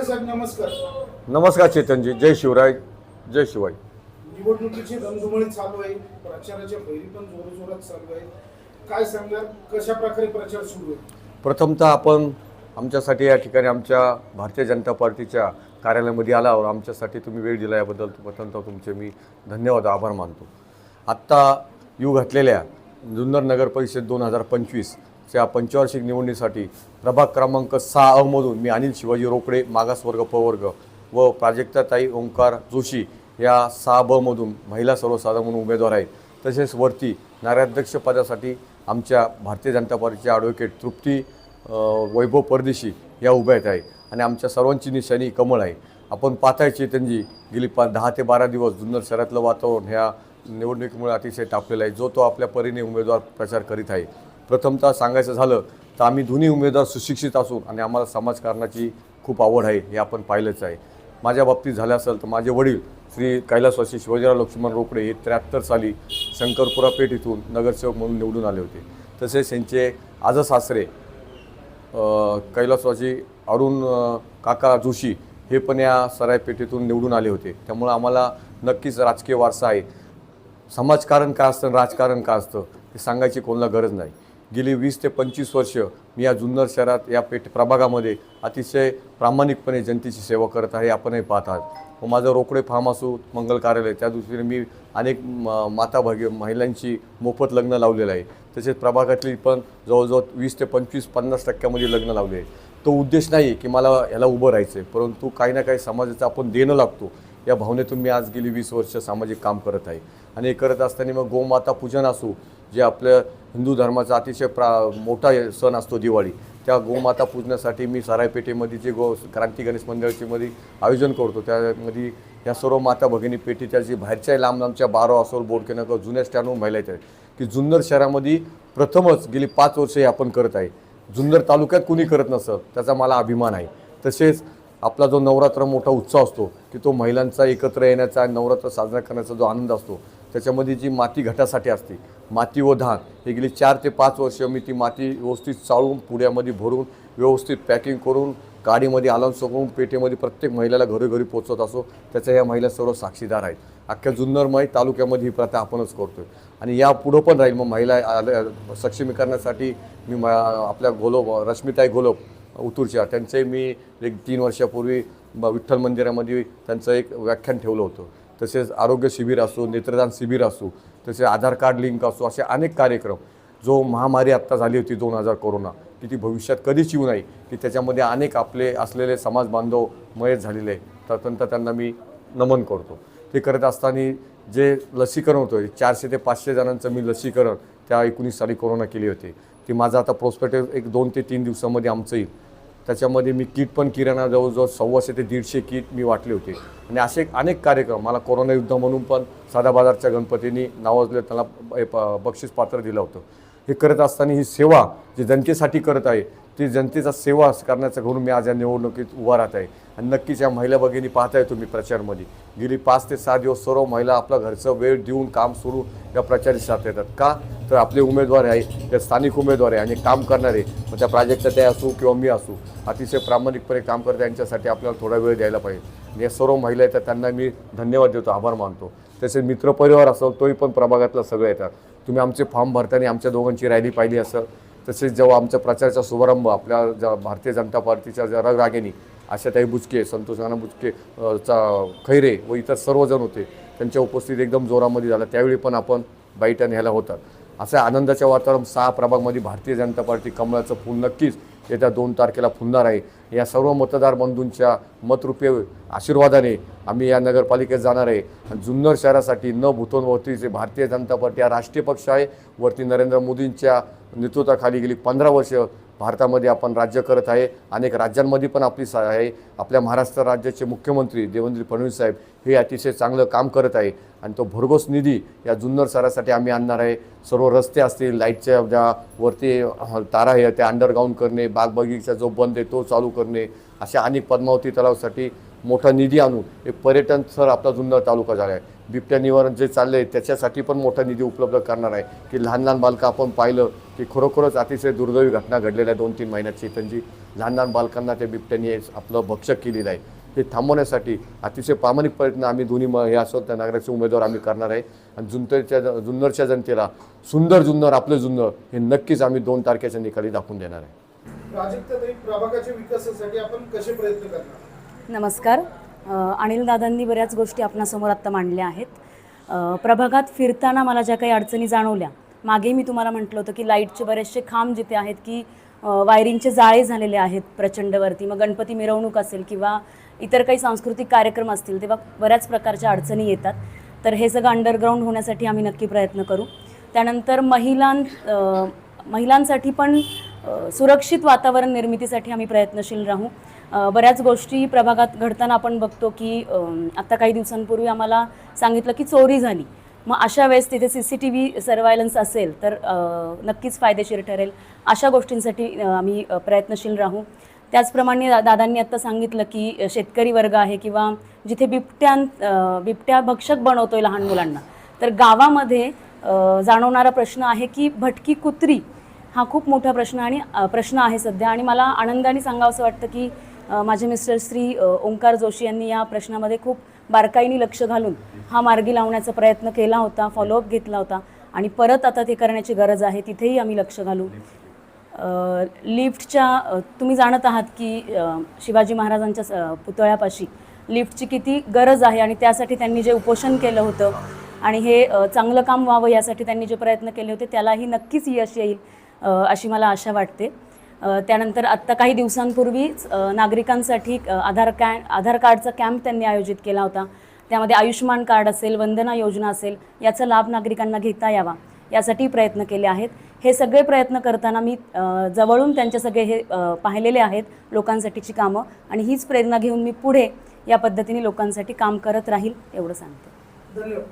साहेब नमस्कार. नमस्कार चेतनजी. जय शिवराय. जय शिवाय निवडणुकीची चालू आहे. प्रचाराच्या फैरी पण जोरजोरात चालू आहे. काय सांगणार कशा प्रकारे प्रचार सुरू आहे? प्रथमतः आपण आमच्यासाठी या ठिकाणी आमच्या भारतीय जनता पार्टीच्या कार्यालयामध्ये आला आहोत. आमच्यासाठी तुम्ही वेळ दिला याबद्दल प्रथमतः तुमचे मी धन्यवाद आभार मानतो. आत्ता यू घातलेल्या जुन्नर नगर परिषद दोन हजार पंचवीसच्या पंचवार्षिक निवडणुकीसाठी प्रभाग क्रमांक सहा अमधून मी अनिल शिवाजी रोकडे मागासवर्ग पवर्ग व प्राजक्ताताई ओंकार जोशी या सहा ब मधून महिला सर्वसाधारण म्हणून उमेदवार आहेत. तसेच वरती नगराध्यक्ष पदासाठी आमच्या भारतीय जनता पार्टीचे ॲडव्होकेट तृप्ती वैभव परदेशी या उभ्या आहेत आहे. आणि आमच्या सर्वांची निशाणी कमळ आहे. आपण पाहताय चेतनजी गेली पा दहा ते बारा दिवस जुन्नर शहरातलं वातावरण ह्या निवडणुकीमुळे अतिशय तापलेलं आहे. जो तो आपल्या परीने उमेदवार प्रचार करीत आहे. प्रथमतः सांगायचं झालं तर आम्ही दोन्ही उमेदवार सुशिक्षित असून आणि आम्हाला समाजकारणाची खूप आवड आहे हे आपण पाहिलंच आहे. माझ्या बाबतीत झालं असेल तर माझे वडील श्री कैलासवासी शिवाजीराव लक्ष्मण रोकडे हे त्र्याहत्तर साली शंकरपुरा पेठ इथून नगरसेवक म्हणून निवडून आले होते. तसेच त्यांचे आज सासरे कैलासवासी अरुण काका जोशी हे पण या सराय पेठेतून निवडून आले होते. त्यामुळं आम्हाला नक्कीच राजकीय वारसा आहे. समाजकारण काय असतं राजकारण का असतं हे सांगायची कोणाला गरज नाही. गेली वीस ते पंचवीस वर्ष मी या जुन्नर शहरात या पेठ प्रभागामध्ये अतिशय प्रामाणिकपणे जनतेची सेवा करत आहे आपणही पाहत आहात. व माझं रोकडे फार्म असो मंगल कार्यालय त्या दृष्टीने मी अनेक म- माता भगी महिलांची मोफत लग्न लावलेलं आहे. तसेच प्रभागातली पण जवळजवळ वीस ते पंचवीस पन्नास टक्क्यामध्ये लग्न लावले आहे. तो उद्देश नाही की मला ह्याला उभं राहायचं आहे परंतु काही ना काही समाजाचं आपण देणं लागतो. या भावनेतून मी आज गेली वीस वर्ष सामाजिक काम करत आहे. आणि हे करत असताना मग गोमाता पूजन असो जे आपल्या हिंदू धर्माचा अतिशय प्रा मोठा सण असतो दिवाळी त्या गोमाता पूजण्यासाठी मी सरायपेठेमध्ये जे गो क्रांती गणेश मंडळाची मध्ये आयोजन करतो. त्यामध्ये या सर्व माता भगिनी पेटीच्या जी बाहेरच्या लांब लांबच्या बारो असोल बोडकेनगर जुन्या स्टँडवर महिला आहेत. की जुन्नर शहरामध्ये प्रथमच गेली पाच वर्ष हे आपण करत आहे. जुन्नर तालुक्यात कुणी करत नसतं त्याचा मला अभिमान आहे. तसेच आपला जो नवरात्र मोठा उत्सव असतो की तो महिलांचा एकत्र येण्याचा आणि नवरात्र साजरा करण्याचा जो आनंद असतो त्याच्यामध्ये जी माती घटासाठी असते माती व धान हे गेली चार ते पाच वर्ष मी ती माती व्यवस्थित चाळून पुड्यामध्ये भरून व्यवस्थित पॅकिंग करून गाडीमध्ये आलाऊन करून पेठेमध्ये प्रत्येक महिलेला घरोघरी पोचवत असो त्याच्या या महिला सर्व साक्षीदार आहेत. अख्ख्या जुन्नरमय तालुक्यामध्ये ही प्रथा आपणच करतोय. आणि या पुढं पण राहील मग महिला आल्या- सक्षमीकरणासाठी मी म आपल्या घोलोप रश्मिताई घोलोप उतूरच्या त्यांचे मी एक तीन वर्षापूर्वी विठ्ठल मंदिरामध्ये त्यांचं एक व्याख्यान ठेवलं होतं. तसेच आरोग्य शिबिर असो नेत्रदान शिबिर असो तसेच आधार कार्ड लिंक असो असे अनेक कार्यक्रम जो महामारी आत्ता झाली होती दोन हजार कोरोना की ती भविष्यात कधीच येऊ नये की त्याच्यामध्ये अनेक आपले असलेले समाज बांधव मयत झालेले आहे तदनंतर त्यांना मी नमन करतो. ते करत असताना जे लसीकरण होतं चारशे ते पाचशे जणांचं मी लसीकरण त्या एकोणीस साली कोरोना केली होती. ती माझं आता प्रोस्पेक्टिव्ह एक दोन ते तीन दिवसामध्ये आमचं येईल. त्याच्यामध्ये मी किट पण किराणा जवळजवळ सव्वाशे ते दीडशे किट मी वाटले होते. आणि असे अनेक कार्यक्रम मला कोरोना युद्ध म्हणून पण साधा बाजारच्या गणपतींनी नावाजले त्याला प- बक्षीस पात्र दिलं होतं. हे करत असताना ही सेवा जी जनतेसाठी करत आहे ती जनतेचा सेवा करण्याचं घरून मी आज या निवडणुकीत उभा राहत आहे. आणि नक्कीच या महिला भगिनी पाहताय तुम्ही प्रचारमध्ये. गेली पाच ते सहा दिवस सर्व महिला आपलं घरचं वेळ देऊन काम सुरू या प्रचारी साथ येतात का? तर आपले उमेदवार आहे ते स्थानिक उमेदवार आहे आणि काम करणारे मग त्या प्राजक्ता त्या असू किंवा मी असू अतिशय प्रामाणिकपणे काम करते यांच्यासाठी आपल्याला थोडा वेळ द्यायला पाहिजे. या सर्व महिला येतात त्यांना मी धन्यवाद देतो आभार मानतो. तसेच मित्रपरिवार असेल तोही पण प्रभागातला सगळं येतात. तुम्ही आमचे फॉर्म भरताना आमच्या दोघांची रॅली पाहिली असेल. तसेच जेव्हा आमच्या प्रचाराचा शुभारंभ आपल्या ज्या भारतीय जनता पार्टीच्या ज्या रगरागिनी आशाताई बुचके संतोष नाना बुचके चा खैरे व इतर सर्वजण होते त्यांच्या उपस्थित एकदम जोरामध्ये झाला. त्यावेळी पण आपण बाईट न्यायला होतात. असं आनंदाच्या वातावरण सहा प्रभागमध्ये भारतीय जनता पार्टी कमळाचं फुल नक्कीच येत्या दोन तारखेला फुलणार आहे. या सर्व मतदार बंधूंच्या मतरूपे आशीर्वादाने आम्ही या नगरपालिकेत जाणार आहे. आणि जुन्नर शहरासाठी न भूतोनवरतीचे भारतीय जनता पार्टी हा राष्ट्रीय पक्ष आहे वरती नरेंद्र मोदींच्या नेतृत्वाखाली गेली पंधरा वर्ष भारतामध्ये आपण राज्य करत आहे. अनेक राज्यांमध्ये पण आपली सा आहे. आपल्या महाराष्ट्र राज्याचे मुख्यमंत्री देवेंद्र फडणवीस साहेब हे अतिशय चांगलं काम करत आहे. आणि तो भरघोस निधी या जुन्नर शहरासाठी आम्ही आणणार आहे. सर्व रस्ते असतील लाईटच्या ज्या वरती तारा आहे त्या अंडरग्राऊंड करणे बागबगीचा जो बंद आहे तो चालू करणे अशा अनेक पद्मावती तलावासाठी मोठा निधी आणून एक पर्यटन स्थळ आपला जुन्नर तालुका झाला आहे. बिबट्या निवारण जे चाललं आहे त्याच्यासाठी पण मोठा निधी उपलब्ध करणार आहे. की लहान लहान बालकं आपण पाहिलं की खरोखरच अतिशय दुर्दैवी घटना घडलेल्या दोन तीन महिन्याची. त्यांची लहान लहान बालकांना त्या बिबट्यांनी आपलं भक्षक केलेलं आहे. हे थांबवण्यासाठी अतिशय प्रामाणिक प्रयत्न आम्ही दोन्ही म हे असो त्या नगराचे उमेदवार आम्ही करणार आहे. आणि जुन्नरच्या जुन्नरच्या जनतेला सुंदर जुन्नर आपलं जुन्नर हे नक्कीच आम्ही दोन तारखेच्या निकाली दाखवून देणार आहे. प्राजक्ताताई प्रभागाच्या विकासासाठी आपण कसे प्रयत्न करणार? नमस्कार. अनिल दादांनी बऱ्याच गोष्टी आपणासमोर आत्ता मांडल्या आहेत. प्रभागात फिरताना मला ज्या काही अडचणी जाणवल्या मागे मी तुम्हाला म्हटलं होतं की लाईटचे बरेचसे खांब जिथे आहेत की वायरिंगचे जाळे झालेले आहेत प्रचंडवरती. मग गणपती मिरवणूक असेल किंवा इतर काही सांस्कृतिक कार्यक्रम असतील तेव्हा बऱ्याच प्रकारच्या अडचणी येतात. तर हे सगळं अंडरग्राऊंड होण्यासाठी आम्ही नक्की प्रयत्न करू. त्यानंतर महिलां महिलांसाठी पण सुरक्षित वातावरण निर्मितीसाठी आम्ही प्रयत्नशील राहू. बऱ्याच गोष्टी प्रभागात घडताना आपण बघतो की आत्ता काही दिवसांपूर्वी आम्हाला सांगितलं की चोरी झाली. मग अशा वेळेस तिथे C C T V surveillance असेल तर नक्कीच फायदेशीर ठरेल. अशा गोष्टींसाठी आम्ही प्रयत्नशील राहू. त्याचप्रमाणे दादांनी आत्ता सांगितलं की शेतकरी वर्ग आहे किंवा जिथे बिबट्यां बिबट्या भक्षक बनवतो आहे लहान मुलांना तर गावामध्ये जाणवणारा प्रश्न आहे की भटकी कुत्री हा खूप मोठा प्रश्न आणि प्रश्न आहे सध्या. आणि मला आनंदाने सांगावं असं वाटतं की माझे मिस्टर श्री ओंकार जोशी यांनी या प्रश्नामध्ये खूप बारकाईने लक्ष घालून हा मार्गी लावण्याचा प्रयत्न केला होता फॉलोअप घेतला होता आणि परत आता ते करण्याची गरज आहे तिथेही आम्ही लक्ष घालू. लिफ्टच्या तुम्ही जाणत आहात की शिवाजी महाराजांच्या स- पुतळ्यापाशी लिफ्टची किती गरज आहे आणि त्यासाठी त्यांनी जे उपोषण केलं होतं आणि हे चांगलं काम व्हावं यासाठी त्यांनी जे प्रयत्न केले होते त्यालाही नक्कीच यश येईल अशी मला आशा वाटते. त्यानंतर आत्ता काही दिवसांपूर्वीच नागरिकांसाठी आधार कॅ आधार कार्डचा कॅम्प त्यांनी आयोजित केला होता. त्यामध्ये आयुष्यमान कार्ड असेल वंदना योजना असेल याचा लाभ नागरिकांना घेता यावा यासाठी प्रयत्न केले आहेत. हे सगळे प्रयत्न करताना मी जवळून त्यांचे सगळे हे पाहिलेले आहेत लोकांसाठीची कामं आणि हीच प्रेरणा घेऊन मी पुढे या पद्धतीने लोकांसाठी काम करत राहील एवढं सांगते. धन्यवाद.